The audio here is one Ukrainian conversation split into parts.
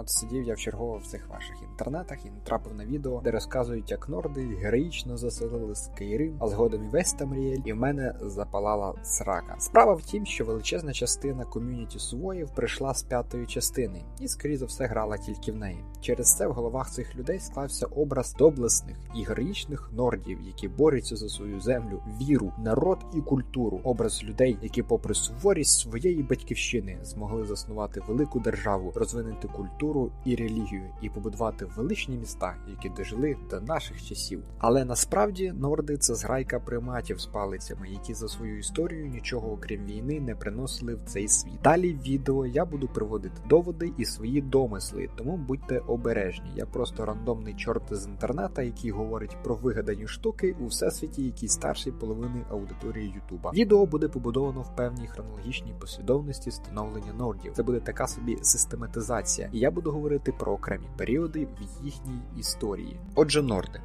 От сидів я в чергово в цих ваших інтернетах і натрапив на відео, де розказують, як норди героїчно заселили Скайрим, а згодом і весь Тамріель, і в мене запалала срака. Справа в тім, що величезна частина ком'юніті сувоїв прийшла з п'ятої частини, і скоріше за все грала тільки в неї. Через це в головах цих людей склався образ доблесних і героїчних нордів, які борються за свою землю, віру, народ і культуру. Образ людей, які, попри суворість своєї батьківщини, змогли заснувати велику державу, розвинути культуру і релігію, і побудувати величні міста, які дожили до наших часів. Але насправді норди це зграйка приматів з палицями, які за свою історію нічого окрім війни не приносили в цей світ. Далі в відео я буду приводити доводи і свої домисли, тому будьте обережні. Я просто рандомний чорт з інтернета, який говорить про вигадані штуки у всесвіті, який старший половини аудиторії Ютуба. Відео буде побудовано в певній хронологічній послідовності становлення нордів. Це буде така собі систематизація, і я буду говорити про окремі періоди в їхній історії. Отже, норди.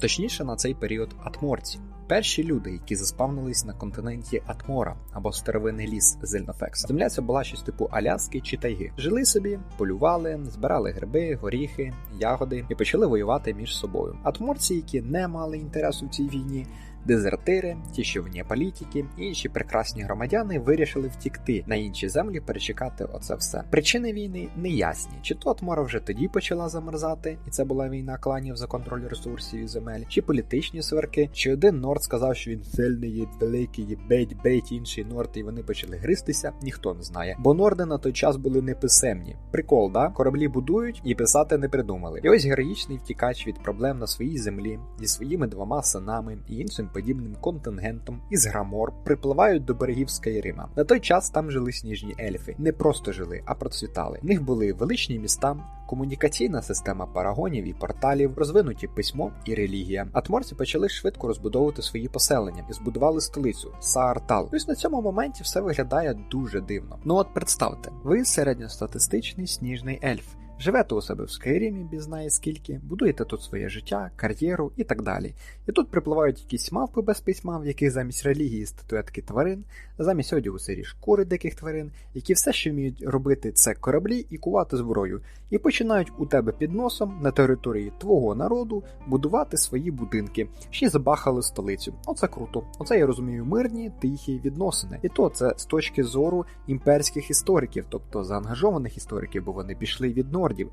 Точніше, на цей період атморці. Перші люди, які заспавнились на континенті Атмора або старовинний ліс Зельнофекса. Земля ця була щось типу Аляски чи тайги. Жили собі, полювали, збирали гриби, горіхи, ягоди і почали воювати між собою. Атморці, які не мали інтересу в цій війні, дезертири, ті, що вні політики, і інші прекрасні громадяни вирішили втікти на інші землі, перечекати оце все. Причини війни не ясні. Чи то Атмора вже тоді почала замерзати, і це була війна кланів за контроль ресурсів і земель, чи політичні сверки, чи один Норд сказав, що він сильний, є великий, є бейт, бейт інший Норд, і вони почали гристися, ніхто не знає. Бо Норди на той час були неписемні. Прикол, да? Кораблі будують і писати не придумали. І ось героїчний втікач від проблем на своїй землі зі своїми двома синами і іншим подібним контингентом із Грамор припливають до берегів Скайрима. На той час там жили сніжні ельфи. Не просто жили, а процвітали. В них були величні міста, комунікаційна система парагонів і порталів, розвинуті письмо і релігія. Атморці почали швидко розбудовувати свої поселення і збудували столицю Саартал. Ось на цьому моменті все виглядає дуже дивно. Ну от представте, ви середньостатистичний сніжний ельф. Живете у себе в Скайрімі, без знає скільки, будуєте тут своє життя, кар'єру і так далі. І тут припливають якісь мавпи без письма, в яких замість релігії статуетки тварин, замість одягу сирі шкури диких тварин, які все, що вміють робити, це кораблі і кувати зброю, і починають у тебе під носом на території твого народу будувати свої будинки, ще забахали столицю. Оце круто. Оце я розумію мирні, тихі відносини. І то це з точки зору імперських істориків, тобто заангажованих істориків, бо вони пішли від норм нордів.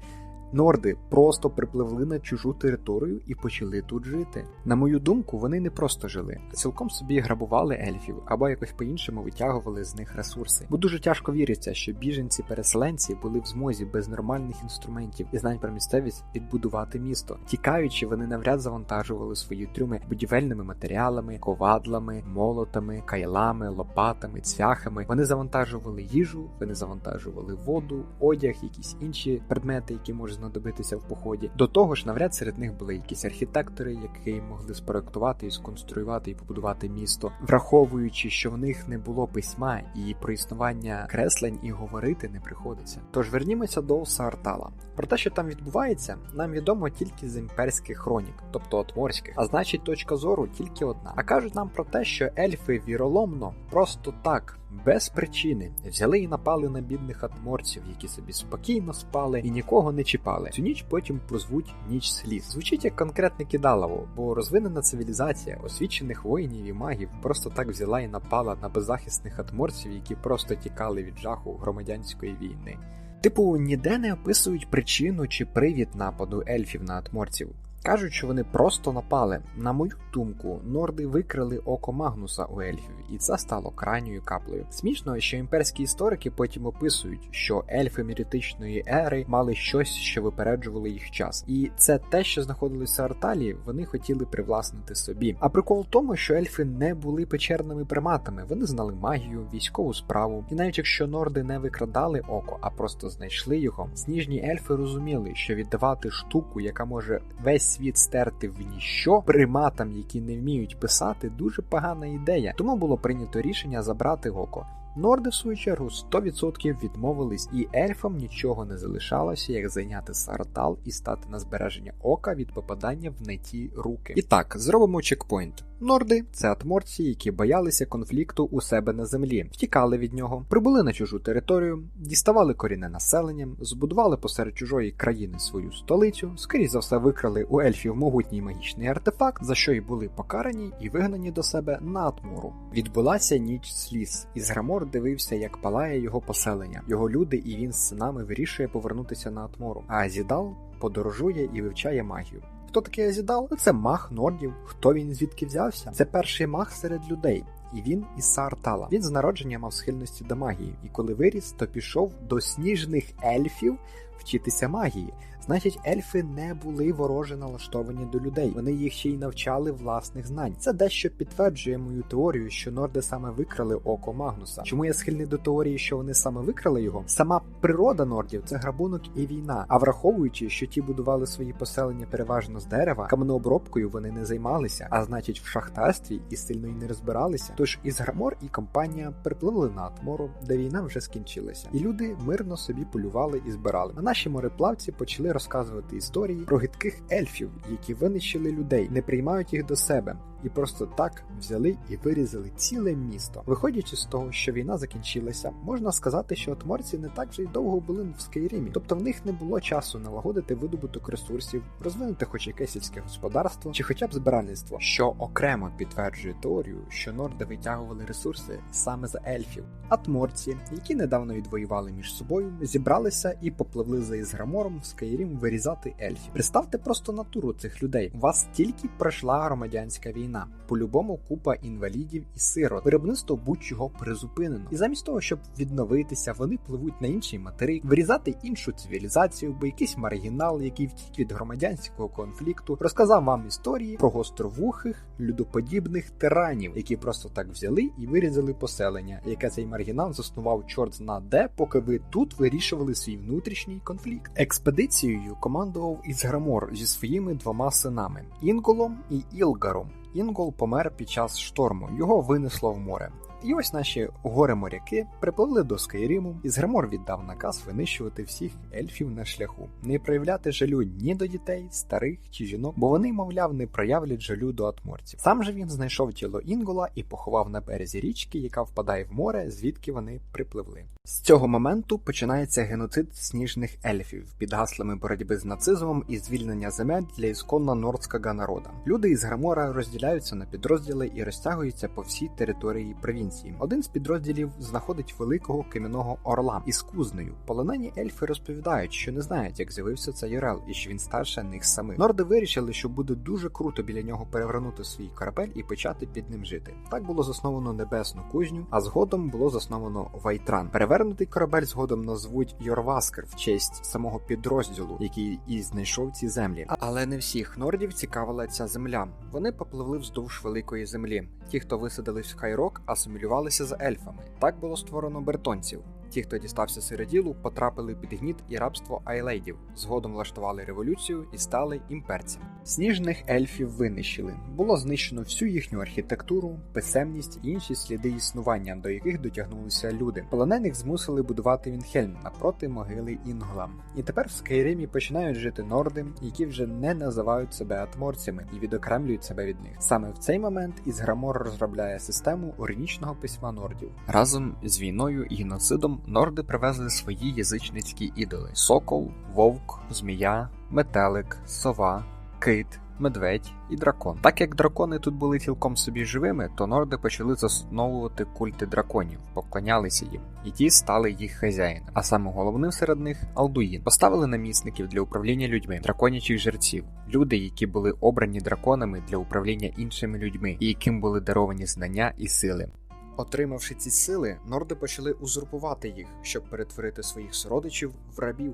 Норди просто припливли на чужу територію і почали тут жити. На мою думку, вони не просто жили, а цілком собі грабували ельфів або якось по-іншому витягували з них ресурси. Бо дуже тяжко віриться, що біженці-переселенці були в змозі без нормальних інструментів і знань про місцевість відбудувати місто. Тікаючи, вони навряд завантажували свої трюми будівельними матеріалами, ковадлами, молотами, кайлами, лопатами, цвяхами. Вони завантажували їжу, вони завантажували воду, одяг, якісь інші предмети, які можуть знадобитися в поході. До того ж, навряд серед них були якісь архітектори, які могли спроектувати і сконструювати і побудувати місто, враховуючи, що в них не було письма і про існування креслень і говорити не приходиться. Тож вернімося до Саартала. Про те, що там відбувається, нам відомо тільки з імперських хронік, тобто отморських, а значить, точка зору тільки одна. А кажуть нам про те, що ельфи віроломно просто так. Без причини взяли і напали на бідних атморців, які собі спокійно спали і нікого не чіпали. Цю ніч потім прозвуть ніч сліз. Звучить як конкретне кидалово, бо розвинена цивілізація освічених воїнів і магів просто так взяла і напала на беззахисних атморців, які просто тікали від жаху громадянської війни. Типу, ніде не описують причину чи привід нападу ельфів на атморців. Кажуть, що вони просто напали. На мою думку, норди викрили око Магнуса у ельфів, і це стало крайньою каплею. Смішно, що імперські історики потім описують, що ельфи мірітичної ери мали щось, що випереджувало їх час, і це те, що знаходилося в Арталі, вони хотіли привласнити собі. А прикол в тому, що ельфи не були печерними приматами, вони знали магію, військову справу, і навіть якщо норди не викрадали око, а просто знайшли його, сніжні ельфи розуміли, що віддавати штуку, яка може весь світ стерти в ніщо приматам, які не вміють писати, дуже погана ідея. Тому було прийнято рішення забрати Гоко. Норди, в свою чергу, 100% відмовились, і ельфам нічого не залишалося, як зайняти Сартал і стати на збереження ока від попадання в не ті руки. І так, зробимо чекпоінт. Норди це атморці, які боялися конфлікту у себе на землі, втікали від нього, прибули на чужу територію, діставали корінне населення, збудували посеред чужої країни свою столицю, скоріш за все викрали у ельфів могутній магічний артефакт, за що й були покарані і вигнані до себе на атмору. Відбулася ніч сліз, і Зграмор дивився, як палає його поселення. Його люди і він з синами вирішує повернутися на атмору. А Азідал подорожує і вивчає магію. Хто такий Азідал? Це мах нордів. Хто він звідки взявся? Це перший мах серед людей. І він із Саартала. Він з народження мав схильності до магії, і коли виріс, то пішов до сніжних ельфів вчитися магії. Значить, ельфи не були вороже налаштовані до людей. Вони їх ще й навчали власних знань. Це дещо підтверджує мою теорію, що норди саме викрали око Магнуса. Чому я схильний до теорії, що вони саме викрали його? Сама природа нордів це грабунок і війна. А враховуючи, що ті будували свої поселення переважно з дерева, каменообробкою вони не займалися, а значить, в шахтарстві і сильно й не розбиралися. Тож із Грамор і компанія припливли на Атмору, де війна вже скінчилася, і люди мирно собі полювали і збирали. А наші мореплавці почали розказувати історії про гидких ельфів, які винищили людей, не приймають їх до себе. І просто так взяли і вирізали ціле місто. Виходячи з того, що війна закінчилася, можна сказати, що отморці не так вже й довго були в Скайрімі, тобто в них не було часу налагодити видобуток ресурсів, розвинути хоч якесь сільське господарство чи хоча б збиральництво, що окремо підтверджує теорію, що норди витягували ресурси саме за ельфів. Атморці, які недавно відвоювали між собою, зібралися і попливли за Ізграмором в Скайрім вирізати ельфів. Представте просто натуру цих людей. У вас тільки пройшла громадянська війна. По-любому купа інвалідів і сирот. Виробництво будь-чого призупинено. І замість того, щоб відновитися, вони пливуть на інший материк, вирізати іншу цивілізацію, бо якийсь маргінал, який втік від громадянського конфлікту, розказав вам історії про гостровухих людоподібних тиранів, які просто так взяли і вирізали поселення, яке цей маргінал заснував чорт зна де, поки ви тут вирішували свій внутрішній конфлікт. Експедицією командував Ізграмор зі своїми двома синами Інголом і Ілгаром. Інгол помер під час шторму, його винесло в море. І ось наші горе-моряки припливли до Скайріму, і Згремор віддав наказ винищувати всіх ельфів на шляху, не проявляти жалю ні до дітей, старих чи жінок, бо вони, мовляв, не проявлять жалю до атморців. Сам же він знайшов тіло Інгола і поховав на березі річки, яка впадає в море, звідки вони припливли. З цього моменту починається геноцид сніжних ельфів під гаслами боротьби з нацизмом і звільнення земель для ісконно нордського народа. Люди із Грамора розділяються на підрозділи і розтягуються по всій території провінції. Один з підрозділів знаходить великого кам'яного орла із кузнею. Полонені ельфи розповідають, що не знають, як з'явився цей орел і що він старше них самих. Норди вирішили, що буде дуже круто біля нього перевернути свій корабель і почати під ним жити. Так було засновано небесну кузню, а згодом було засновано Вайтран. Перевернутий корабель згодом назвуть Йорваскер в честь самого підрозділу, який і знайшов ці землі. Але не всіх нордів цікавила ця земля. Вони попливли вздовж великої землі. Ті, хто висадились в Хайрок, асимілювалися з ельфами. Так було створено бертонців. Ті, хто дістався середілу, потрапили під гніт і рабство айлейдів, згодом влаштували революцію і стали імперцями. Сніжних ельфів винищили. Було знищено всю їхню архітектуру, писемність і інші сліди існування, до яких дотягнулися люди. Полонених змусили будувати Вінхельм напроти могили Інгла. І тепер в Скайримі починають жити норди, які вже не називають себе атморцями і відокремлюють себе від них. Саме в цей момент Ізграмор розробляє систему орінічного письма нордів разом з війною і геноцидом норди привезли свої язичницькі ідоли: сокол, вовк, змія, метелик, сова, кит. Медведь і дракон. Так як дракони тут були цілком собі живими, то норди почали засновувати культи драконів, поклонялися їм, і ті стали їх хазяїнами. А саме головним серед них Алдуїн. Поставили намісників для управління людьми, драконячих жерців, люди, які були обрані драконами для управління іншими людьми, і яким були даровані знання і сили. Отримавши ці сили, норди почали узурпувати їх, щоб перетворити своїх сородичів в рабів.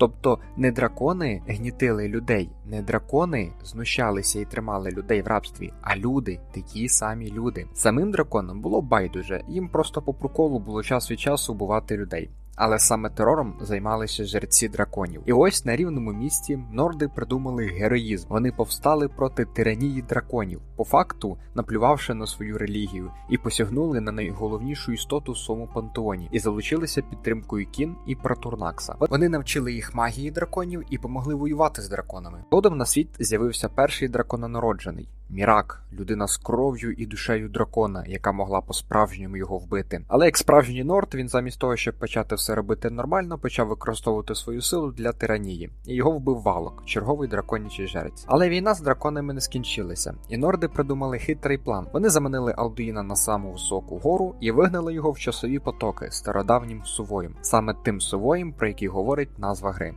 Тобто не дракони гнітили людей, не дракони знущалися і тримали людей в рабстві, а люди, такі самі люди. Самим драконам було байдуже, їм просто по приколу було час від часу убивати людей. Але саме терором займалися жерці драконів. І ось на рівному місці норди придумали героїзм. Вони повстали проти тиранії драконів, по факту наплювавши на свою релігію, і посягнули на найголовнішу істоту в своєму пантеоні і залучилися підтримкою кін і Пратурнакса. Вони навчили їх магії драконів і помогли воювати з драконами. Згодом на світ з'явився перший дракононароджений Мірак, людина з кров'ю і душею дракона, яка могла по-справжньому його вбити. Але як справжній Норд, він замість того, щоб почати все робити нормально, почав використовувати свою силу для тиранії, і його вбив валок, черговий драконячий жерець. Але війна з драконами не скінчилася, і норди придумали хитрий план. Вони заманили Алдуїна на саму високу гору і вигнали його в часові потоки стародавнім сувоєм, саме тим сувоєм, про який говорить назва гри.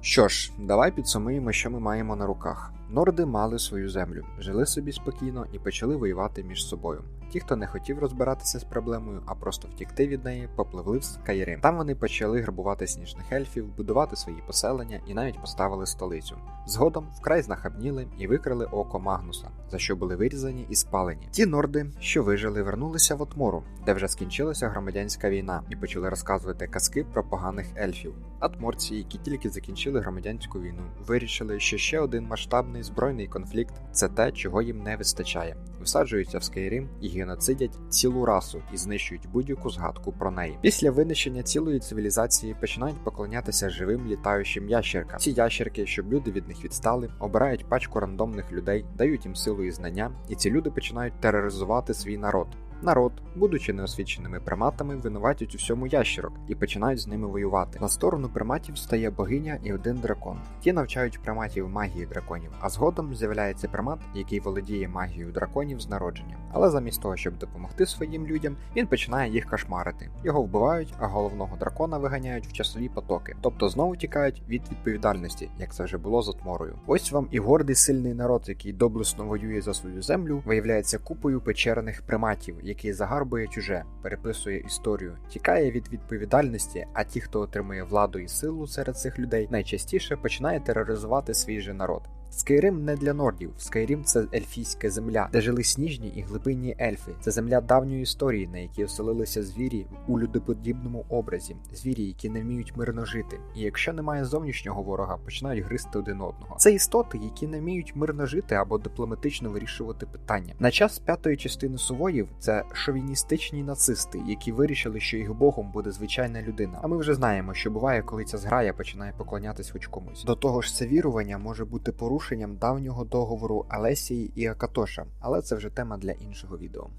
Що ж, давай підсумуємо, що ми маємо на руках. Норди мали свою землю, жили собі спокійно і почали воювати між собою. Ті, хто не хотів розбиратися з проблемою, а просто втікти від неї, попливли в Скайрим. Там вони почали грабувати сніжних ельфів, будувати свої поселення і навіть поставили столицю. Згодом вкрай знахабніли і викрили око Магнуса, за що були вирізані і спалені. Ті норди, що вижили, вернулися в Отмору, де вже скінчилася громадянська війна, і почали розказувати казки про поганих ельфів. Атморці, які тільки закінчили громадянську війну, вирішили, що ще один масштабний збройний конфлікт це те, чого їм не вистачає. Висаджуються в Скайрим і геноцидять цілу расу і знищують будь-яку згадку про неї. Після винищення цілої цивілізації починають поклонятися живим літаючим ящеркам. Ці ящерки, щоб люди від них відстали, обирають пачку рандомних людей, дають їм силу і знання, і ці люди починають тероризувати свій народ. Народ, будучи неосвіченими приматами, винуватять у всьому ящерок і починають з ними воювати. На сторону приматів стає богиня і один дракон. Ті навчають приматів магії драконів, а згодом з'являється примат, який володіє магією драконів з народження. Але замість того, щоб допомогти своїм людям, він починає їх кошмарити. Його вбивають, а головного дракона виганяють в часові потоки, тобто знову тікають від відповідальності, як це вже було з отморою. Ось вам і гордий сильний народ, який доблесно воює за свою землю, виявляється купою печерних приматів який загарбує чуже, переписує історію, тікає від відповідальності. А ті, хто отримує владу і силу серед цих людей, найчастіше починає тероризувати свій же народ. Скайрим не для нордів. Скайрим це ельфійська земля, де жили сніжні і глибинні ельфи. Це земля давньої історії, на якій оселилися звірі у людоподібному образі, звірі, які не вміють мирно жити. І якщо немає зовнішнього ворога, починають гризти один одного. Це істоти, які не вміють мирно жити або дипломатично вирішувати питання. На час п'ятої частини сувоїв це шовіністичні нацисти, які вирішили, що їх богом буде звичайна людина. А ми вже знаємо, що буває, коли ця зграя починає поклонятись хоч комусь. До того ж, це вірування може бути порушенням давнього договору Алесії і Акатоша, але це вже тема для іншого відео.